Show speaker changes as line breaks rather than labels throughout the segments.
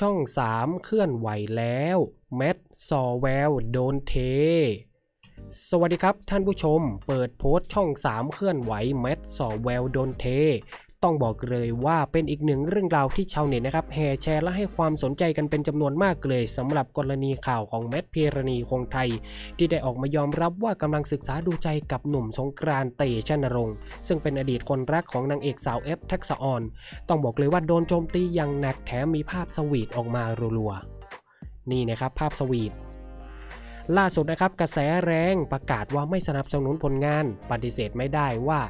ช่อง 3 เคลื่อนไหวแล้ว แมทซอแวลโดนเท สวัสดีครับท่านผู้ชม เปิดโพสต์ช่อง 3 เคลื่อนไหวแมทซอแวลโดนเท ต้องบอกเลยว่าเป็นอีกหนึ่งเรื่องราวที่ชาวเน็ตนะครับแห่แชร์และให้ความสนใจกันเป็นจำนวนมากเลยสำหรับกรณีข่าวของแมทพีรณีคงไทย ที่ได้ออกมายอมรับว่ากำลังศึกษาดูใจกับหนุ่มสงกรานต์เตชะนรงค์ซึ่งเป็นอดีตคนรักของนางเอกสาวเอฟแท็กซออนต้องบอกเลยว่าโดนโจมตีอย่างหนักแถมมีภาพสวีทออกมารัวๆนี่นะครับภาพสวีทล่าสุดนะครับกระแสแรงประกาศว่าไม่สนับสนุนผลงาน ปฏิเสธไม่ได้ว่า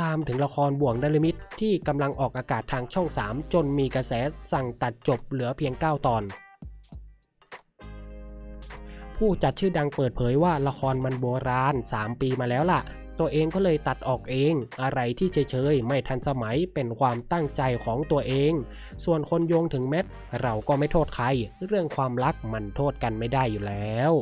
ลามถึงละครบ่วงดลมิตที่กำลังออกอากาศทางช่อง 3 จนมีกระแสสั่งตัดจบเหลือเพียง 9 ตอน ผู้จัดชื่อดังเปิดเผยว่าละครมันโบราณ 3 ปีมาแล้วล่ะ ตัวเองก็เลยตัดออกเอง อะไรที่เฉยๆไม่ทันสมัยเป็นความตั้งใจของตัวเอง ส่วนคนโยงถึงแมทเราก็ไม่โทษใคร เรื่องความรักมันโทษกันไม่ได้อยู่แล้ว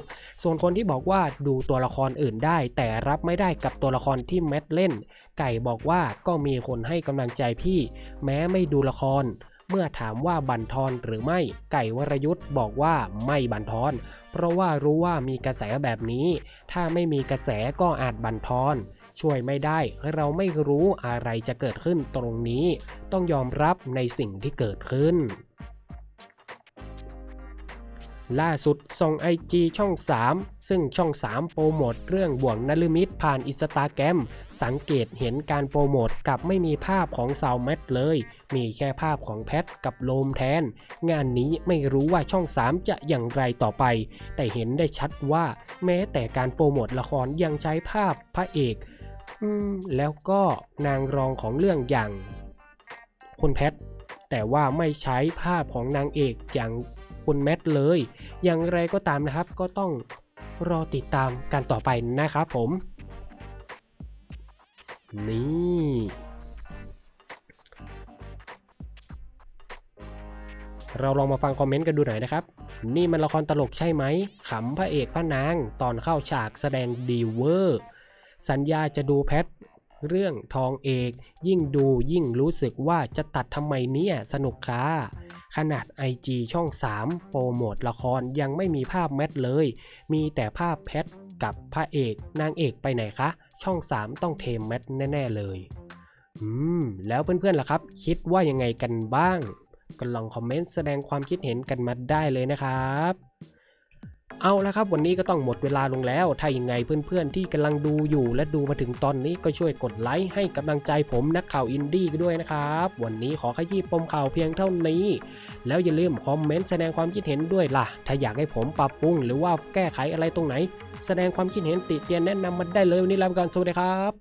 ส่วนคนที่บอกว่าดูตัวละครอื่นได้ แต่รับไม่ได้กับตัวละครที่แมทเล่น ไก่บอกว่าก็มีคนให้กำลังใจพี่ แม้ไม่ดูละคร เมื่อถามว่าบั่นทอนหรือไม่ ไก่วรยุทธ์บอกว่าไม่บั่นทอน เพราะว่ารู้ว่ามีกระแสแบบนี้ ถ้าไม่มีกระแสก็อาจบั่นทอน ช่วยไม่ได้ เราไม่รู้อะไรจะเกิดขึ้นตรงนี้ ต้องยอมรับในสิ่งที่เกิดขึ้น ล่าสุดส่งไอจีช่อง 3 ซึ่งช่อง 3 โปรโมทเรื่องบ่วงนลมิตผ่านอินสตาแกรมสังเกตเห็นการโปรโมทกับไม่มีภาพของซาวแมทเลย มีแค่ภาพของแพทกับโลมแทน งานนี้ไม่รู้ว่าช่อง 3 จะอย่างไรต่อไป แต่เห็นได้ชัดว่าแม้แต่การโปรโมทละครยังใช้ภาพพระเอกอืมแล้วก็นางรองของเรื่องอย่าง คุณแพทแต่ว่าไม่ใช้ภาพของนางเอกอย่างคุณแมทเลย อย่างไรก็ตามนะครับ ก็ต้องรอติดตามกันต่อไปนะครับผม นี่เราลองมาฟังคอมเมนต์กันดูหน่อยนะครับ นี่มันละครตลกใช่ไหม ขำพระเอกพระนาง ตอนเข้าฉากแสดงดีเวอร์ สัญญาจะดูแพท เรื่องทองเอก ยิ่งดูยิ่งรู้สึกว่าจะตัดทำไมเนี่ย สนุกค่ะ ขนาด IG ช่อง 3 โปรโมทละครยังไม่มีภาพแมทเลย มีแต่ภาพแพทกับพระเอกนางเอกไปไหนคะ ช่อง 3 ต้องเทมแมทแน่ ๆ เลย อืม แล้วเพื่อนๆล่ะครับ คิดว่ายังไงกันบ้าง ก็ลองคอมเมนต์แสดงความคิดเห็นกันมาได้เลยนะครับ เอาละครับ วันนี้ก็ต้องหมดเวลาลงแล้ว ถ้ายังไงเพื่อนๆที่กำลังดูอยู่และดูมาถึงตอนนี้ก็ช่วยกดไลค์ให้กำลังใจผมนักข่าวอินดี้ด้วยนะครับ วันนี้ขอขยี้ปมข่าวเพียงเท่านี้ แล้วอย่าลืมคอมเมนต์แสดงความคิดเห็นด้วยล่ะ ถ้าอยากให้ผมปรับปรุงหรือว่าแก้ไขอะไรตรงไหน แสดงความคิดเห็นติเตียนแนะนำมาได้เลยวันนี้ลาไปก่อนสวัสดีครับ